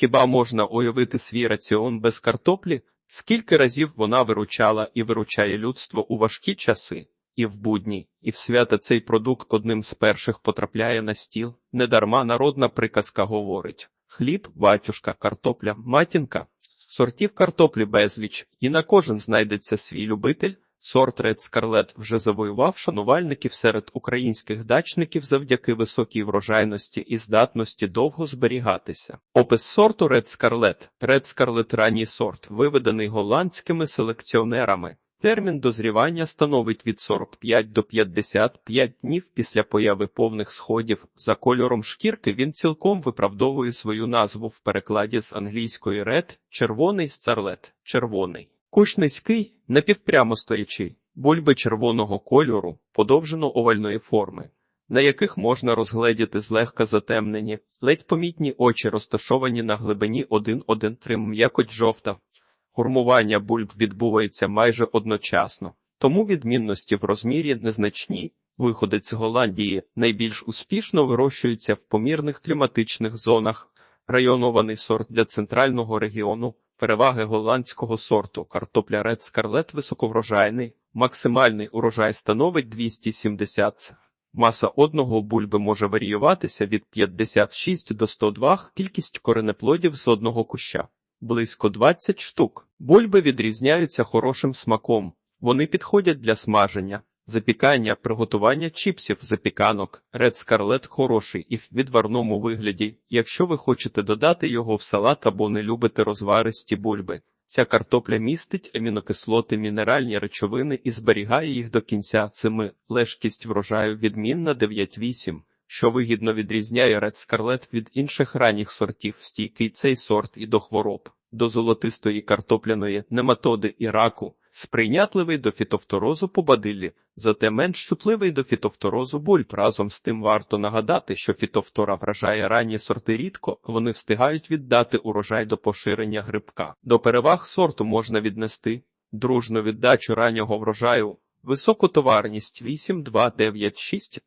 Хіба можна уявити свій раціон без картоплі? Скільки разів вона виручала і виручає людство у важкі часи, і в будні, і в свята цей продукт одним з перших потрапляє на стіл. Недарма народна приказка говорить: хліб, батюшка, картопля, матінка. Сортів картоплі безліч, і на кожен знайдеться свій любитель. Сорт Red Scarlet вже завоював шанувальників серед українських дачників завдяки високій врожайності і здатності довго зберігатися. Опис сорту Red Scarlet. Red Scarlet – ранній сорт, виведений голландськими селекціонерами. Термін дозрівання становить від 45 до 55 днів після появи повних сходів. За кольором шкірки він цілком виправдовує свою назву в перекладі з англійської red – червоний сцарлет – червоний. Кущ низький, напівпрямо стоячий, бульби червоного кольору, подовжено овальної форми, на яких можна розгледіти злегка затемнені, ледь помітні очі розташовані на глибині 1-1-3 м'якоть жовта. Формування бульб відбувається майже одночасно, тому відмінності в розмірі незначні. Виходить з Голландії найбільш успішно вирощується в помірних кліматичних зонах, районований сорт для центрального регіону. Переваги голландського сорту картопля Red Scarlet високоврожайний, максимальний урожай становить 270. Маса одного бульби може варіюватися від 56 до 102, кількість коренеплодів з одного куща близько 20 штук. Бульби відрізняються хорошим смаком. Вони підходять для смаження, запікання, приготування чіпсів, запіканок. Red Scarlet хороший і в відварному вигляді, якщо ви хочете додати його в салат або не любите розваристі бульби. Ця картопля містить амінокислоти, мінеральні речовини і зберігає їх до кінця цими. Лежкість врожаю відмінна 9,8, що вигідно відрізняє Red Scarlet від інших ранніх сортів, стійкий цей сорт і до хвороб, до золотистої картопляної нематоди і раку, сприйнятливий до фітофторозу по бадиллі, зате менш чутливий до фітофторозу бульб. Разом з тим варто нагадати, що фітофтора вражає ранні сорти рідко, вони встигають віддати урожай до поширення грибка. До переваг сорту можна віднести дружну віддачу раннього врожаю, високу товарність 8,296,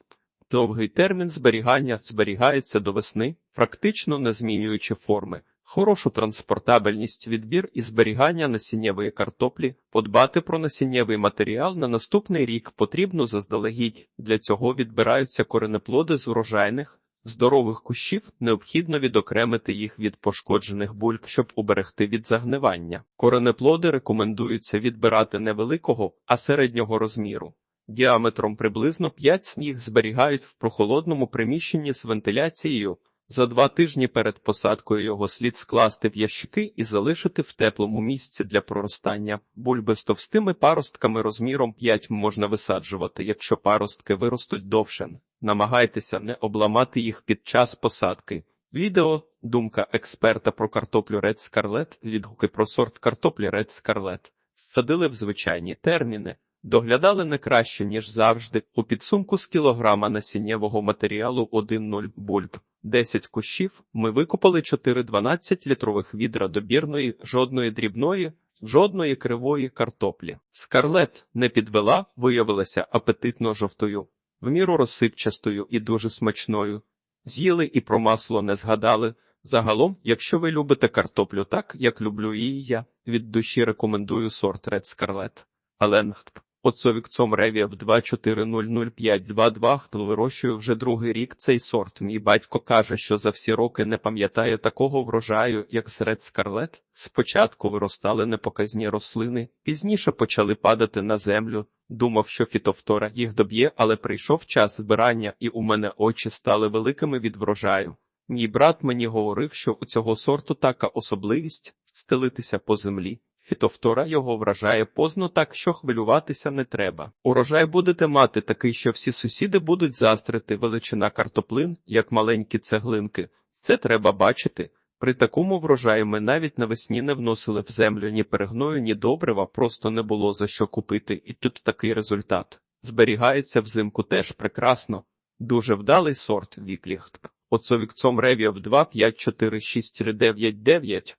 Довгий термін зберігання зберігається до весни, практично не змінюючи форми, хорошу транспортабельність, відбір і зберігання насіннєвої картоплі, подбати про насіннєвий матеріал на наступний рік потрібно заздалегідь. Для цього відбираються коренеплоди з урожайних, здорових кущів, необхідно відокремити їх від пошкоджених бульб, щоб уберегти від загнивання. Коренеплоди рекомендується відбирати невеликого, а середнього розміру діаметром приблизно 5 сніг зберігають в прохолодному приміщенні з вентиляцією. За два тижні перед посадкою його слід скласти в ящики і залишити в теплому місці для проростання. Бульби з товстими паростками розміром 5 можна висаджувати, якщо паростки виростуть довше. Намагайтеся не обламати їх під час посадки. Відео думка експерта про картоплю Red Scarlet, відгуки про сорт картоплі Red Scarlet. Садили в звичайні терміни. Доглядали не краще, ніж завжди. У підсумку з кілограма насіннєвого матеріалу 1,0 бульб. 10 кущів ми викопали 4 12-літрових відра добірної, жодної дрібної, жодної кривої картоплі. Скарлет не підвела, виявилася апетитно жовтою, в міру розсипчастою і дуже смачною. З'їли і про масло не згадали. Загалом, якщо ви любите картоплю так, як люблю її я, від душі рекомендую сорт Red Scarlet. Аленгтп. Оцовікцом Ревів 2400522 хто вирощує вже другий рік цей сорт. Мій батько каже, що за всі роки не пам'ятає такого врожаю, як серед скарлет. Спочатку виростали непоказні рослини, пізніше почали падати на землю. Думав, що фітофтора їх доб'є, але прийшов час збирання, і у мене очі стали великими від врожаю. Мій брат мені говорив, що у цього сорту така особливість стелитися по землі. Фітофтора його вражає позно так, що хвилюватися не треба. Урожай будете мати такий, що всі сусіди будуть застрити величина картоплин, як маленькі цеглинки. Це треба бачити. При такому врожаї ми навіть навесні не вносили в землю ні перегною, ні добрива, просто не було за що купити, і тут такий результат. Зберігається взимку теж прекрасно. Дуже вдалий сорт Вікліхт. Оцовікцом Ревів 2 5 4 6 9 9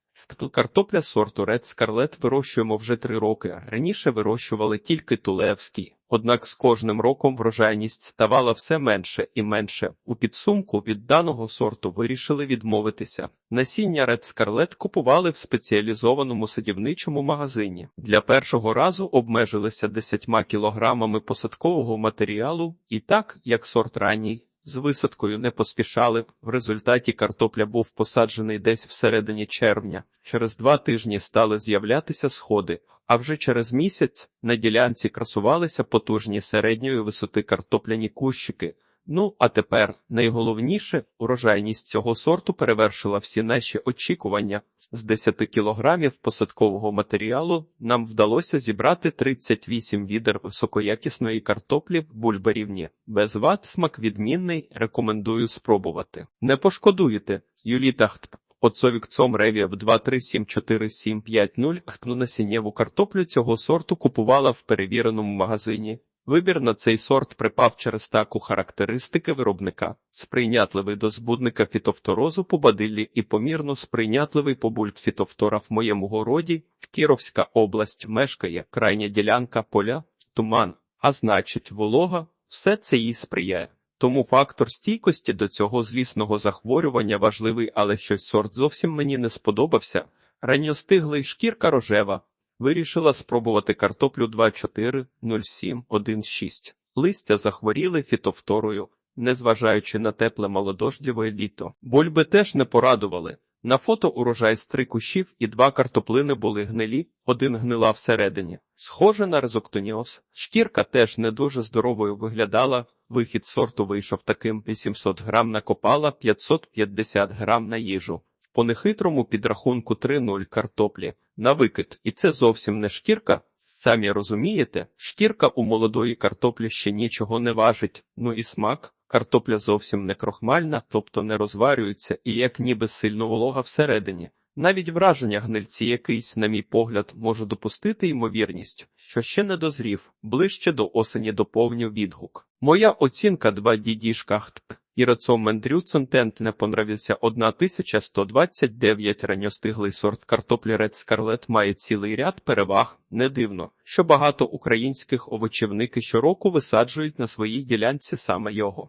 Картопля сорту Red Scarlet вирощуємо вже три роки. Раніше вирощували тільки Тулевський. Однак з кожним роком врожайність ставала все менше і менше. У підсумку від даного сорту вирішили відмовитися. Насіння Red Scarlet купували в спеціалізованому садівничому магазині. Для першого разу обмежилися 10 кілограмами посадкового матеріалу, і так, як сорт ранній, з висадкою не поспішали. В результаті картопля був посаджений десь всередині червня. Через два тижні стали з'являтися сходи, а вже через місяць на ділянці красувалися потужні середньої висоти картопляні кущики. Ну, а тепер найголовніше, урожайність цього сорту перевершила всі наші очікування. З 10 кілограмів посадкового матеріалу нам вдалося зібрати 38 відер високоякісної картоплі в бульбарівні. Без ват смак відмінний, рекомендую спробувати. Не пошкодуєте, Юліта Хт. Оцовікцом Ревів 2374750 хтну насіннєву картоплю цього сорту купувала в перевіреному магазині. Вибір на цей сорт припав через таку характеристики виробника, сприйнятливий до збудника фітофторозу по бадиллі і помірно сприйнятливий по бультфітофтора в моєму городі, в Кіровська область мешкає крайня ділянка поля, туман, а значить волога, все це їй сприяє. Тому фактор стійкості до цього злісного захворювання важливий, але щось сорт зовсім мені не сподобався. Ранньостиглий шкірка рожева. Вирішила спробувати картоплю 240716. Листя захворіли фітофторою, незважаючи на тепле молодождєве літо. Бульби теж не порадували. На фото урожай з три кущів і два картоплини були гнилі, один гнила всередині. Схоже на резоктоніоз. Шкірка теж не дуже здоровою виглядала. Вихід сорту вийшов таким 800 грам на копала, 550 грам на їжу. По нехитрому підрахунку 3-0 картоплі на викид, і це зовсім не шкірка. Самі розумієте, шкірка у молодої картоплі ще нічого не важить, ну і смак. Картопля зовсім не крохмальна, тобто не розварюється і як ніби сильно волога всередині. Навіть враження гнильці якийсь, на мій погляд, можу допустити ймовірність, що ще не дозрів, ближче до осені доповню відгук. Моя оцінка 2 дідішкахт. І Рацом Мендрюцентент не понравився 1129 ранньостиглий сорт картоплі Red Scarlet має цілий ряд переваг. Не дивно, що багато українських овочівники щороку висаджують на своїй ділянці саме його.